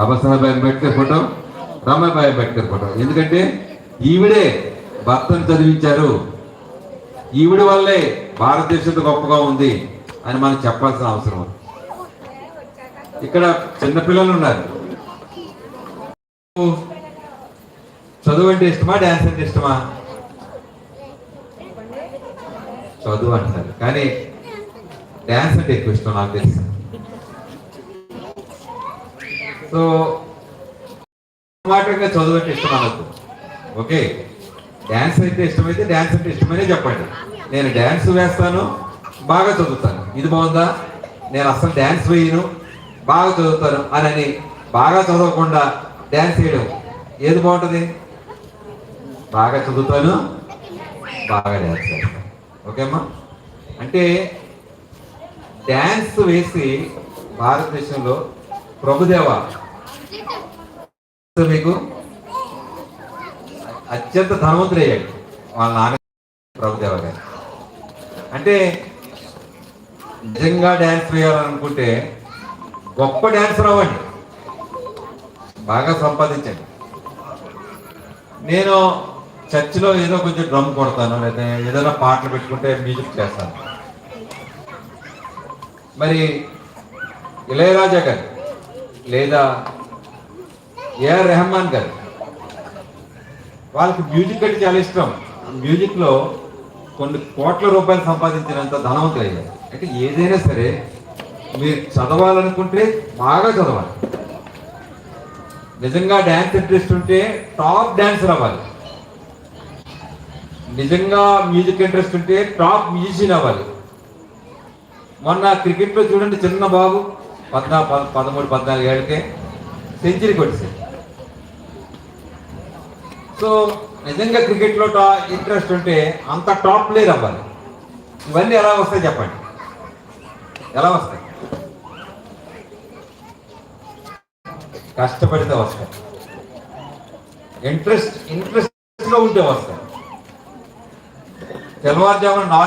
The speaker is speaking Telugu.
Babasaheb Ambedkar photo Ramabai Ambedkar photo. ఎందుకంటే ఈవిడే భర్తను చదివించారు. ఈవిడ వల్లే భారతదేశం గొప్పగా ఉంది అని మనం చెప్పాల్సిన అవసరం ఇక్కడ చిన్నపిల్లలు ఉన్నారు. చదువు అంటే ఇష్టమా డ్యాన్స్ అంటే ఇష్టమా? చదువు అంటారు కానీ డ్యాన్స్ అంటే ఎక్కువ ఇష్టం నాకు తెలుసు. సో మాటంగా చదువు అంటే ఇష్టం అనొద్దు. ఓకే? డ్యాన్స్ అయితే ఇష్టమైతే డ్యాన్స్ అంటే ఇష్టమనే చెప్పండి. నేను డ్యాన్స్ వేస్తాను బాగా చదువుతాను. ఇది బాగుందా? నేను అసలు డ్యాన్స్ వేయను బాగా చదువుతాను అని అని బాగా చదవకుండా డ్యాన్స్ వేయడం ఏది బాగుంటుంది? బాగా చదువుతాను బాగా డ్యాన్స్ చేస్తాను ఓకేమ్మా అంటే డ్యాన్స్ వేసి భారతదేశంలో ప్రభుదేవ మీకు? అత్యంత ధనవంతుడయ్యాడు వాళ్ళ నాన్న ప్రభుదేవ గారు. అంటే నిజంగా డ్యాన్స్ వేయాలనుకుంటే గొప్ప డ్యాన్సర్ అవ్వండి. బాగా సంపాదించండి. నేను చర్చిలో ఏదో కొంచెం డ్రమ్ కొడతాను లేదా ఏదైనా పాటలు పెట్టుకుంటే మ్యూజిక్ చేస్తాను. మరి ఇళయరాజా గారు లేదా ఏఆర్ రెహమాన్ గారు? వాళ్ళకి మ్యూజిక్ అంటే చాలా ఇష్టం. మ్యూజిక్లో కొన్ని కోట్ల రూపాయలు సంపాదించినంత ధనవంతులు అయ్యారు అంటే ఏదైనా సరే మీరు చదవాలనుకుంటే బాగా చదవాలి. నిజంగా డ్యాన్స్ ఇంట్రెస్ట్ ఉంటే టాప్ డ్యాన్సర్ అవ్వాలి. నిజంగా మ్యూజిక్ ఇంట్రెస్ట్ ఉంటే టాప్ మ్యూజిషియన్ అవ్వాలి. మొన్న క్రికెట్లో చూడండి చిన్న బాబు. పద్నా పదమూడు పద్నాలుగు ఏళ్ళకే సెంచరీ కొట్టేసాడు సో నిజంగా క్రికెట్లో టా ఇంట్రెస్ట్ ఉంటే అంత టాప్ ప్లేయర్ అవ్వాలి. ఇవన్నీ ఎలా వస్తాయి చెప్పండి? ఎలా వస్తాయి? కష్టపడితే వస్తాయి. ఇంట్రెస్ట్ ఇంట్రెస్ట్లో ఉంటే వస్తాయి. తెల్లవారుజామున నాలుగు